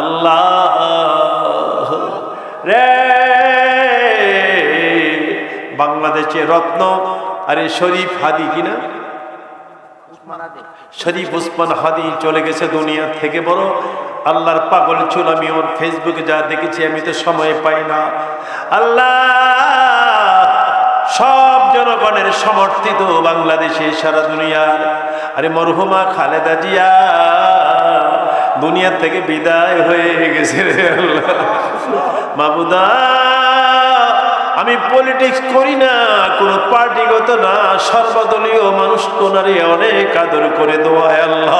আল্লাহ রে। বাংলাদেশে রত্ন আরে শরীফ হাদি কিনা? শরীফ উসমান হাদি চলে গেছে দুনিয়া থেকে বড়। আল্লাহর পাগল চুল আমি ওর ফেসবুকে যা দেখেছি আমি তো সময় পাই না। আল্লাহ, সব জনগণের সমর্থিত বাংলাদেশে সারা দুনিয়ার। আরে মরহুমা খালেদা জিয়া। দুনিয়া থেকে বিদায় হয়ে গেছে রে আল্লাহ। মাবুদা আমি পলিটিক্স করি না, কোনো পার্টিগত না, সর্বদলীয় মানুষ কোনারে অনেক আদর করে দোয়ায় আল্লাহ।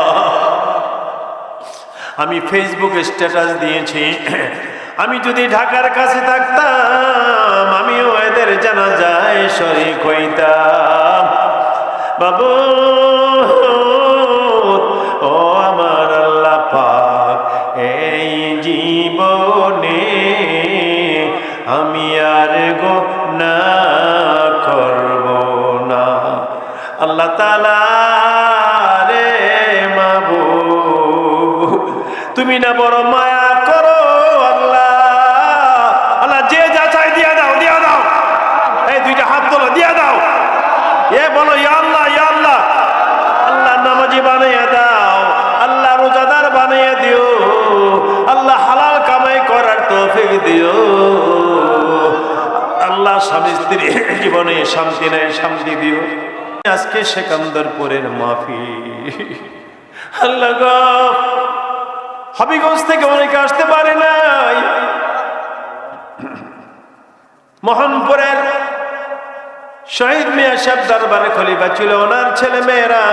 আমি ফেসবুকে স্ট্যাটাস দিয়েছি। আমি যদি ঢাকার কাছে থাকতাম, আমিও এদের জানা যায় শরিক হইতাম। বাবু তুমি না বড় মায়া করো আল্লাহ। আল্লাহ, যে যা চাই দিয়া দাও দিয়া দাও। এই দুইটা হাত তোলো দিয়া দাও। এ বলো, ইয়া আল্লাহ ইয়া আল্লাহ। আল্লাহ নামাজি বানিয়ে দাও আল্লাহ রোজাদার বানিয়ে দিও, আল্লাহ হালাল কামাই করার তৌফিক দিও। আল্লাহ স্বামী স্ত্রী জীবনে শান্তি নেই, শান্তি দিও। আজকে সেকান্দরপুরের মাফি আল্লাহ গো হবিগঞ্জ থেকে অনেকে আসতে পারে নাই। মোহনপুরের শহীদ মিয়া সাহেব দরবারে খলিফা ছিল, ওনার ছেলে মেয়েরা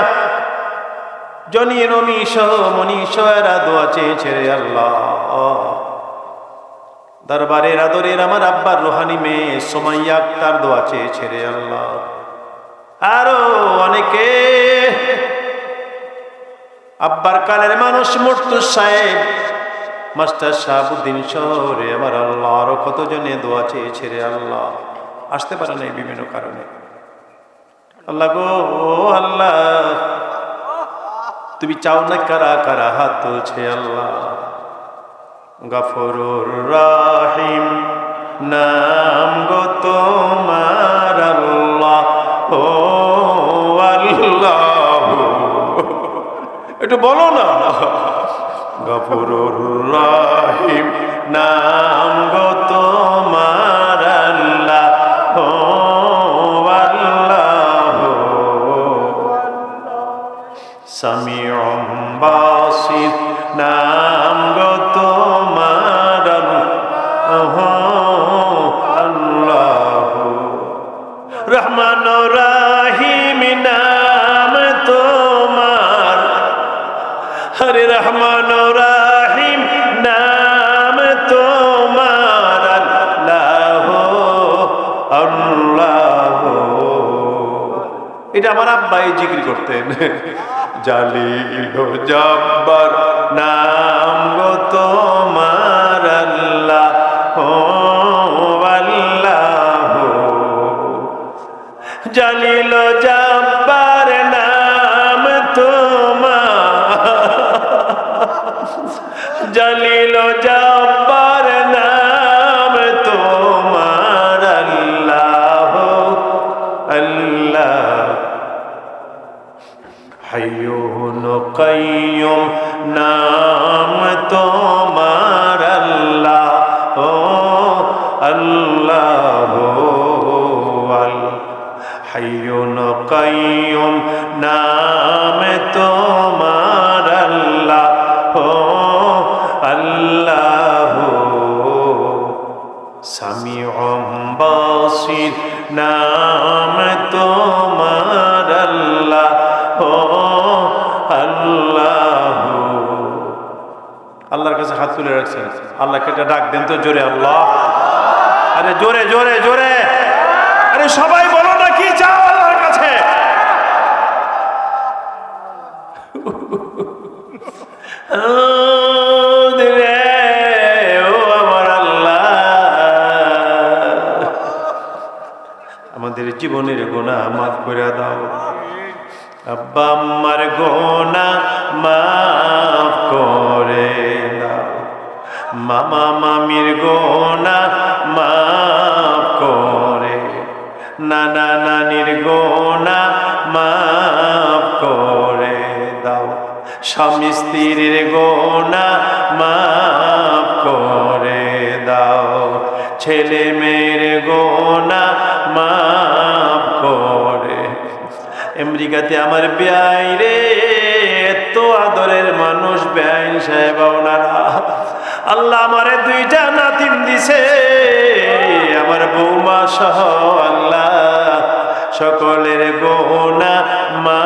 জনি, রমি সহ মনি সহেরা দোয়া চেয়েছে দরবারের আদরের আমার আব্বার রোহানি মেয়ে সোমাইয়া আক্তার দোয়া চেয়েছে আল্লাহ। আরও অনেকে আব্বার কালের মানুষ মর্তু সাহেব। মাস্টার শাহাবুদ্দিন শহরে আমার আল্লাহ আরও কতজনে দোয়া চেয়েছে রে আল্লাহ? আসতে পারে নাই বিভিন্ন কারণে। আল্লাহ গো, আল্লাহ, তুমি চাও না কারা কারা হাত তুলছে আল্লাহ? গফরুর রাহিম নাম গো তোমার আল্লাহ। ও একটু বলো না। গফরুর রহমান রাহিম, নাম তোমার আল্লাহ আল্লাহ। এটা আমার আব্বাই জিকির করতেন। জালিল জব্বার নাম গো কাইয়ুম নাম তোমার আল্লাহ, ও আল্লাহ। সামিউম বাসির নাম তোমার আল্লাহ, ও আল্লাহ। আল্লাহর কাছে হাত তুলে রাখছেন। আল্লাহকে একটা ডাক দেন তো জোরে, আল্লাহ। আরে জোরে জোরে জোরে। আরে সবাই জীবনের গোনা মাফ করে দাও। আব্বা আম্মার গোনা মাফ করে দাও। মামা মামির গোনা মাফ করে। নানা নানির গোনা মাফ করে দাও। স্বামী স্ত্রীর গোনা মাফ করে দাও। ছেলে মেয়ের গোনা মাফ করে আমেরিকাতে আমার ব্যয় রে, এত আদরের মানুষ ব্যয় সাহেব, ওনারা। আল্লাহ আমারে দুইটা নাতিন দিছে, আমার বৌমা সহ আল্লাহ। সকলের গোনা মা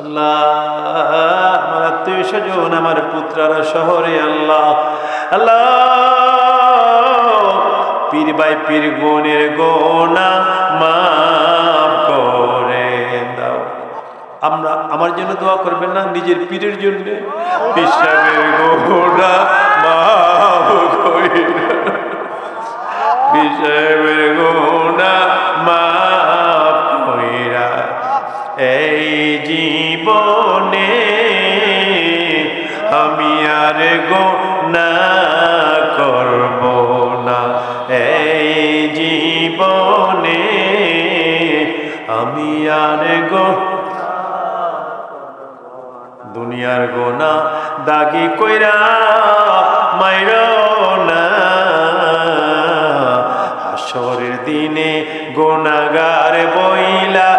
আল্লাহ, আমার আত্মীয় স্বজন, আমার পুত্রারা শহরে, আল্লাহ। আল্লাহ পীর বাই পীর গুণের গোনা মাফ করে দাও। আমরা আমার জন্য দোয়া করবেন না, নিজের পীরের জন্য। পিসাবের গোনা মাফ করে বিষয়ের গোনা মাফ কইরা এই জীবনে আমি আর গোনা দুনিয়ার গোনা দাগি কইরা মাইর না। হাসরের দিনে গোনাগার বইলা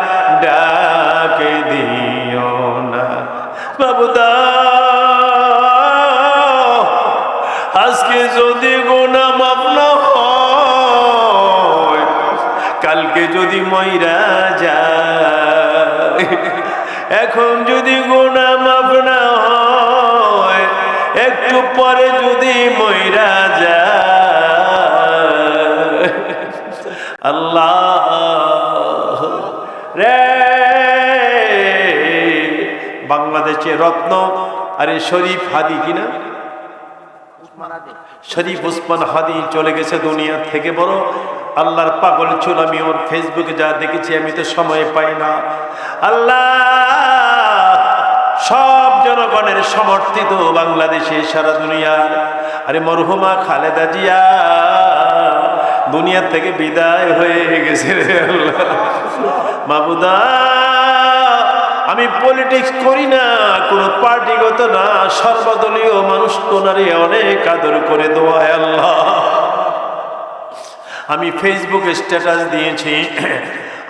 ডাকে দিও না। বাবুদা আজকে যদি গোনা মাপ না হয়, কালকে যদি ময়রা যায় এখন যদি গোনা মাপ না হয় একটু পরে যদি ময়রা যায়। আল্লাহ রে। বাংলাদেশের রত্ন আরে শরীফ হাদি কিনা? শরীফ উসমান হাদি চলে গেছে দুনিয়া থেকে বড়। আল্লাহর পাগল চুল, আমি ওর ফেসবুকে যা দেখেছি, আমি তো সময় পাই না। আল্লাহ, সব জনগণের সমর্থিত বাংলাদেশে, সারা দুনিয়ার। আরে মরহুমা খালেদা জিয়া দুনিয়া থেকে বিদায় হয়ে গেছে রে আল্লাহ। মাবুদা আমি পলিটিক্স করি না, কোনো পার্টিগত না, সর্বদলীয় মানুষ তোনারে অনেক আদর করে দোয়ায় আল্লাহ। আমি ফেসবুকে স্ট্যাটাস দিয়েছি।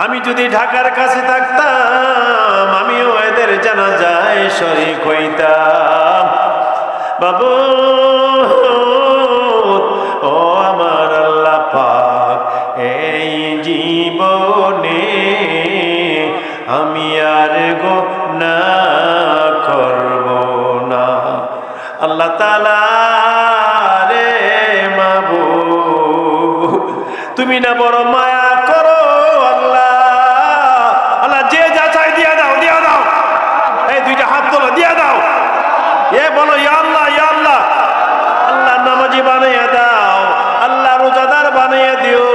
আমি যদি ঢাকার কাছে থাকতাম, আমিও এদের জানা যায় শরিক হইতাম। বাবু, ও আমার আল্লাহ পাক, এই জীবনে আমি আর গো না করব না। আল্লাহ তালা তুমি না বড় মায়া করো, আল্লাহ। আল্লাহ, যে যা চাই দিয়া দাও দিয়া দাও। এই দুইটা হাত তোলো, দিয়া দাও। এ বলো আল্লাহ আল্লাহ। আল্লাহ নামাজি বানাইয়া দাও, আল্লাহ রোজাদার বানাইয়া দিও,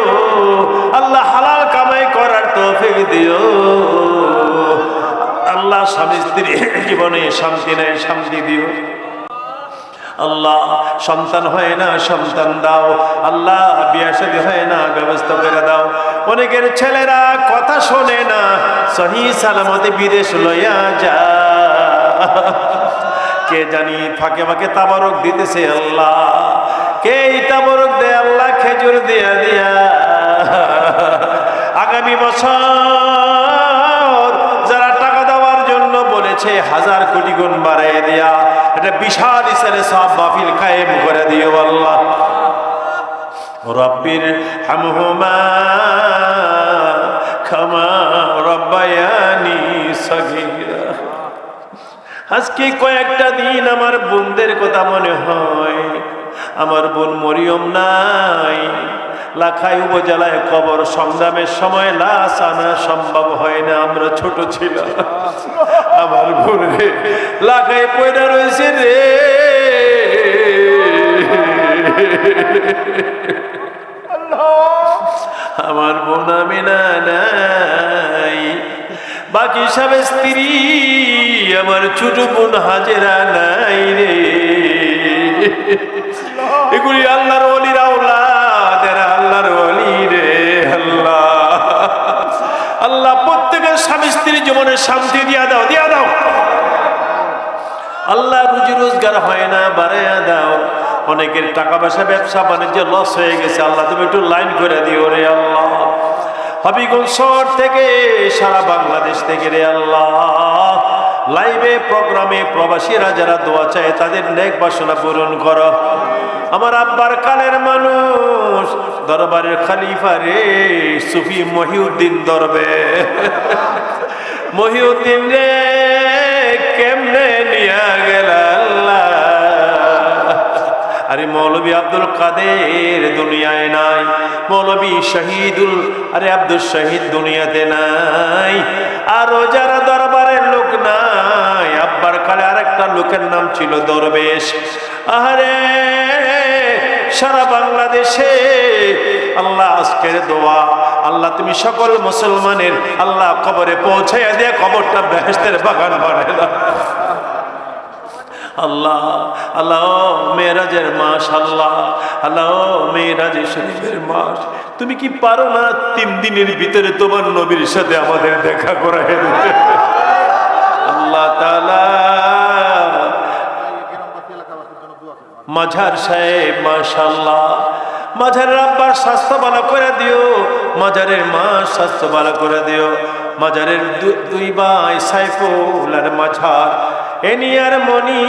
আল্লাহ হালাল কামাই করার তৌফিক দিও। আল্লাহ স্বামী স্ত্রী জীবনে শান্তি নেই, শান্তি দিও। আল্লাহ, সন্তান হয় না, সন্তান দাও। আল্লাহ, বিয়া হয় না, ব্যবস্থা করে দাও। অনেকের ছেলেরা কথা শোনে না, সহি সালামতে বিদেশ লইয়া যা কে জানি ফাঁকে ফাঁকে তাবারক দিতেছে আল্লাহ। কে এই তাবারক দেয় আল্লাহ, খেজুর দিয়া দিয়া। আগামী বছর বলেছে হাজার কোটি গুণ বাড়াই দেয়া এটা বিশাল ইসারে সব মাহফিল কায়েম করে দিও আল্লাহ। রব্বির হামহুমা ক্ষমা রব্বায়ানি সগীরা। আজকে কয়েকটা দিন আমার বোনদের কথা মনে হয়। আমার বোন মরিয়ম নাই। লাখাই উপজেলায় কবর সংগ্রামের সময় লাশ আনা সম্ভব হয় না, আমরা ছোট ছিলাম। আমার বোন লাখাই পয়দা রয়েছে রে। আমার বোন আমি না নাই। বাকি সব স্ত্রী, আমার ছোট বোন হাজেরা নাই রে। এগুলি আল্লাহর জীবনে শান্তি দিয়া দাও দিয়া দাও। আল্লাহ রুজি রোজগার হয় না, বাড়াইয়া দাও। অনেকের টাকা পয়সা, ব্যবসা, বাণিজ্য লস হয়ে গেছে। আল্লাহ, তুমি একটু লাইন করে দিও রে আল্লাহ। হবিগঞ্জ শহর থেকে, সারা বাংলাদেশ থেকে রে আল্লাহ। লাইভে প্রোগ্রামে প্রবাসীরা যারা দোয়া চায়, তাদের নেক বাসনা পূরণ করো। আমার আব্বার কালের মানুষ, দরবারের খালিফা রে, সুফি মহিউদ্দিন দরবে। মহিউদ্দিন রে, কেমনে নিয়া গেল আরে মৌলবী আব্দুল কাদের দুনিয়ায় নাই, মৌলবী শহীদুল, আরে আব্দুল শহীদ দুনিয়াতে নাই, আরও যারা দরবারের লোক নাই, আব্বার কালে আরেকটা লোকের নাম ছিল দরবেশ। আরে সারা বাংলাদেশে। আল্লাহ আজকের দোয়া, আল্লাহ তুমি সকল মুসলমানের আল্লাহ কবরে পৌঁছাইয়া দিয়ে কবরটা বেহেস্তের বাগান দাও। আল্লাহ আল্লাহ মেয়েরাজের মাস, আল্লাহ আল্লাহ মেয়েরাজ শরীফের মাস। তুমি কি পারো না তিন দিনের ভিতরে তোমার নবীর সাথে আমাদের দেখা দিতে? আল্লাহ তালা গ্রামবাসী এলাকাবাসীর জন্য দোয়া করবেন মাঝার সাহেব মাশাল্লাহ মাঝারের আব্বার স্বাস্থ্য ভালো করে দিও, মাঝারের মা স্বাস্থ্য ভালো করে দিও। মাঝারের দুই ভাই সাইফুল আর মাঝার এনিয়ার মনি,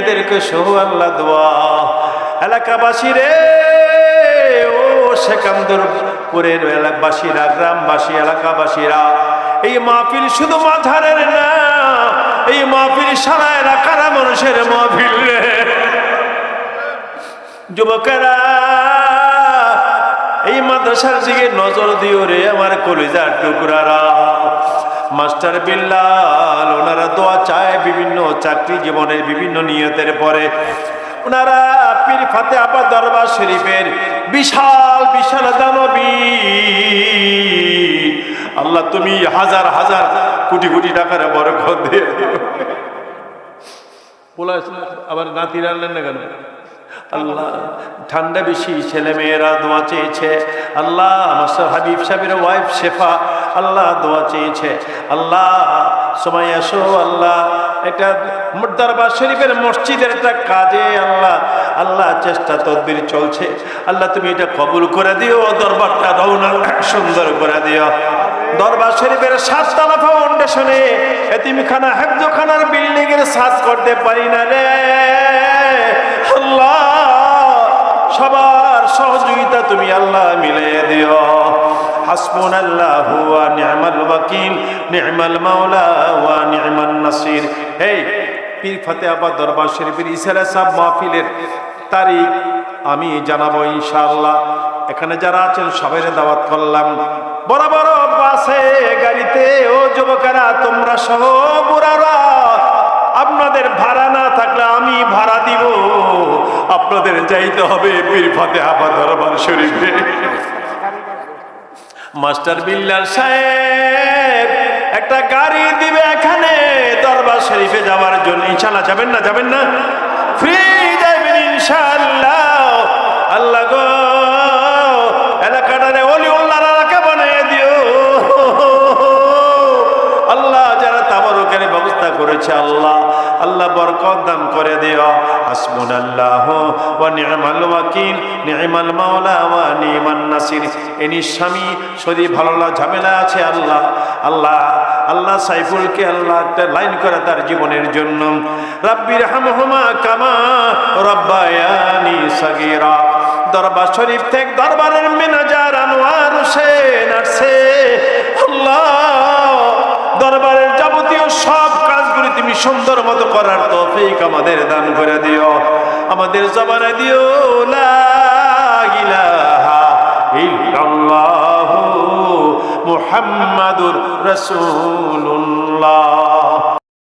এদেরকে সহ আল্লাহ দোয়া। এলাকাবাসী রে, ও সেকান্দরপুরের এলাকাবাসীরা, গ্রামবাসী, এলাকাবাসীরা, এই মাহফিল শুধু মাঝারের না, এই মাহফিল সারা এলাকার মানুষের মাহফিল রে। যুবকেরা, এই মাদ্রাসার দিকে নজর দিও রে আমার কলিজার টুকরারা। মাস্টার বিল্লাল, ওনারা দোয়া চায় বিভিন্ন চাকরি জীবনের বিভিন্ন নিয়তের পরে। ওনারা পীর ফাতে আপা দরবার শরীফের বিশাল বিশাল দানবী। আল্লাহ, তুমি হাজার হাজার কোটি কোটি টাকার বরকত দিয়ে দিও। পোলা আবার নাতি রান্নেন না কেন? আল্লাহ, ঠান্ডা বেশি ছেলে মেয়েরা দোয়া চেয়েছে। আল্লাহ, মাস্টার হাবিব সাহেবের ওয়াইফ শেফা, আল্লাহ দোয়া চেয়েছে। আল্লাহ সময় আসো, আল্লাহ এটা দরবার শরীফের মসজিদের একটা কাজে, আল্লাহ আল্লাহ, চেষ্টা তদবির চলছে। আল্লাহ, তুমি এটা কবুল করে দিও, দরবারটা রওনা সুন্দর করে দিও। দরবার শরীফের সাততলা ফাউন্ডেশনে এতিমখানা, হেফজখানার বিল্ডিং এর সাজ করতে পারি না রে। আল্লাহ। সবার সহযোগিতা তুমি আল্লাহ মিলিয়ে দিও। আল্লাহ ওয়াকিল মাওলা ওয়া নাসির। এই পীর দরবার শরীফের ইসারা সাহেব মাহফিলের তারিখ আমি জানাব ইনশাআল্লাহ। এখানে যারা আছেন সবাই দাওয়াত করলাম। বড় বড় বাসে গাড়িতে ও যুবকেরা, তোমরা সহ বুড়ারা আপনাদের ভাড়া না থাকলে আমি ভাড়া দিব। আপনাদের যাইতে হবে পীর ফাতে আবার দরবার শরীফে। মাস্টার বিল্লাল সাহেব, একটা গাড়ি দিবে এখানে দরবার শরীফে যাওয়ার জন্য। ইনশাল্লাহ যাবেন না? যাবেন না? ফ্রি যাবেন ইনশাল্লাহ বরকত দান করে দিও। হাসবুন আল্লাহ ওয়া নি'মাল ওয়াকিল, নি'মাল মাওলা ওয়া নি'মান নাসির। এনি স্বামী যদি ভালো ঝামেলা আছে আল্লাহ। আল্লাহ আল্লাহ সাইফুলকে আল্লাহ লাইন করে তার জীবনের জন্য। রাব্বির হামহুমা কামা রব্বায়ানি সাগীরা। দরবার শরীফ থেকে দরবারের মেনাজার আনোয়ার হোসেন আসছে। সুন্দর মতো করার তৌফিক আমাদের দান করে দিও। আমাদের জবানে দিও লা মুহাম্মাদুর রাসূলুল্লাহ।